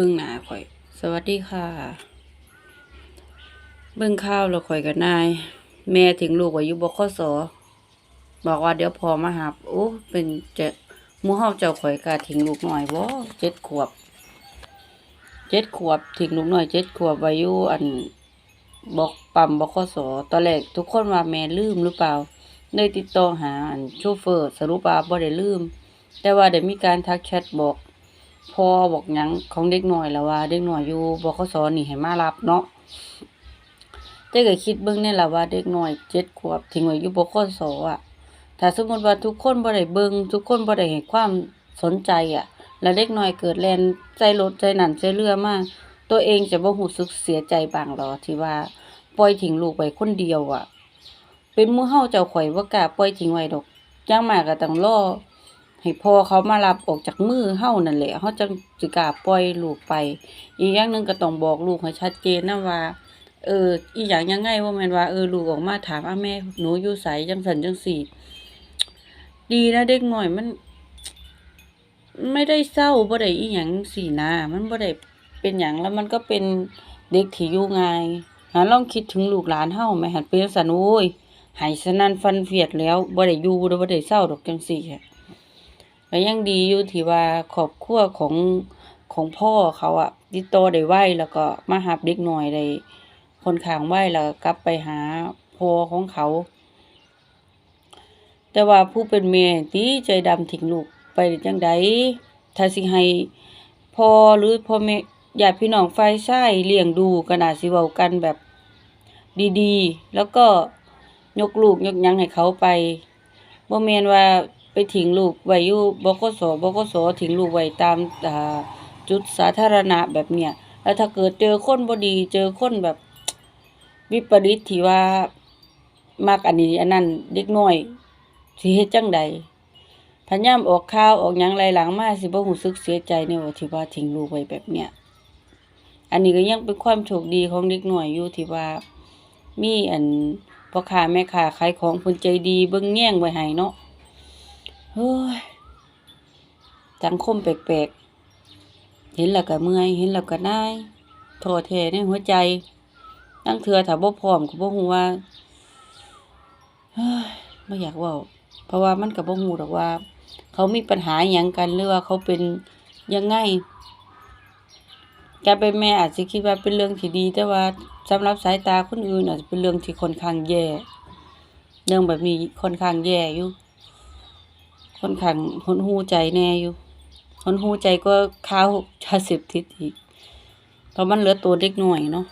เบิ่งหน้าข่อย สวัสดีค่ะ เบิ่งข้าวแล้วข่อยกับนาย แม่ถึงลูกไว้อยู่บคสอบอกว่าเดี๋ยวพอมาหับโอ้เป็นจะมู่เฮาเจ้าข่อยกาทิ้งลูกหน้อยบ่เจ็ดขวบเจ็ดขวบทิ้งลูกหน้อยเจ็ดขวบว้อยู่อันบอกปั๊มบคสตอนแรกทุกคนว่าแม่ลืมหรือเปล่าเลยติดต่อหาอันโชเฟอร์สรุปว่าบ่ได้ลืม แต่ว่าได้มีการทักแชทบอก พ่อบอกยังของเด็กหน้อยแล้วว่า เด็กหน้อยอยู่บขสนี่ให้มารับเนาะแต่ก็คิดเบิ่งแน่แหละว่าเด็กหน้อยเจ็ดขวบทิ้งไว้อยู่บขสอะถ้าสมมติว่าทุกคนบ่ได้เบิ่งทุกคนบ่ได้ให้ความสนใจอะ แล้วเด็กน้อยเกิดแลนใจรถใจนันใจเรือมาก ตัวเองจะบ่รู้สึกเสียใจบ้างหรอที่ว่าปล่อยทิ้งลูกไว้คนเดียวอะ เป็นมู่เฮาเจ้าข่อยบ่กล้าปล่อยทิ้งไว้ดอกย่างมากก็ต้องรอ ให้พ่อเขามารับออกจากมือเฮานั่นแหละเฮาจังสิกล้าปล่อยลูกไป อีกอย่างหนึงก็ต้องบอกลูกให้ชัดเจนนะว่า เออ อีหยังยังไงบ่าแม่นว่าเออลูกออกมาถามอ้าแม่หนูอยู่ไสจังซั่นจังซี่ดีนะเด็กหน้อยมัน ไม่ได้เศร้าบ่ได้อีหยังสินะมันบ่ได้เป็นหยังแล้วมันก็เป็นเด็กที่อยู่ง่ายหาลองคิดถึงลูกหลานเฮาแหมหันเป็นจังซั่นโอ้ยหายสนั่นฟันเฟียดแล้วบ่ได้อยู่บ่ได้เศร้าดอกจังซี่ค่ะ ก็ยังดีอยู่ที่ว่าครอบครัวของของพ่อเขาอะติดต่อได้ไวแล้วก็มาหับเด็กหน้อยได้ค่อนข้างไวแล้วก็กลับไปหาพ่อของเขา แต่ว่าผู้เป็นแม่ติใจดำทิ้งลูกไปจังใดถ้าสิให้พ่อหรือพ่อแม่ญาติพี่น้องฝ่ายชายเลี้ยงดูก็น่าสิเว้ากันแบบดีๆ แล้วก็ยกลูกยกยังให้เขาไปบ่แม่นว่า ทิ้งลูกไว้อยู่บกสบกสทิ้งลูกไว้ตามจุดสาธารณะแบบเนี้ยแล้วถ้าเกิดเจอคนบดี เจอคนแบบวิปริตที่ว่ามักอันนี้อันนั้นเด็กน้อยสิเฮ็ดจังใดพยายามออกข่าวออกหยังไหลหลังมาสิบ่รู้สึกเสียใจในว่าที่ว่าทิ้งลูกไว้แบบเนี้ยอันนี้ก็ยังเป็นความโชคดีของเด็กหน้อยอยู่ที่ว่า มีอันพ่อค้าแม่ค้าขายของเพิ่นใจดีเบิ่งแย่งไว้ให้เนาะ เฮ้ยสังคมแปลกๆ เห็นแล้วก็เมื่อย เห็นแล้วก็น่ายท้อแท้ในหัวใจ ตั้งเทื่อถ้าบ่พร้อมก็บ่ฮู้ว่าเฮ้ยบ่อยากว้าเพราะว่ามันก็บ่ฮู้ดอกว่า เขามีปัญหาหยังกันหรือว่าเขาเป็นยังไงการเป็นแม่อาจสิคิดว่าเป็นเรื่องที่ดี แต่ว่าสำหรับสายตาคนอื่นอาจจะเป็นเรื่องที่ค่อนข้างแย่ เรื่องแบบนี้ค่อนข้างแย่อยู่ ค่อนข้างหนหูใจแน่อยู่หนหูใจก็ข้าวชาสิบทิศอีกเพราะมันเหลือตัวเล็กหน่อยเนาะ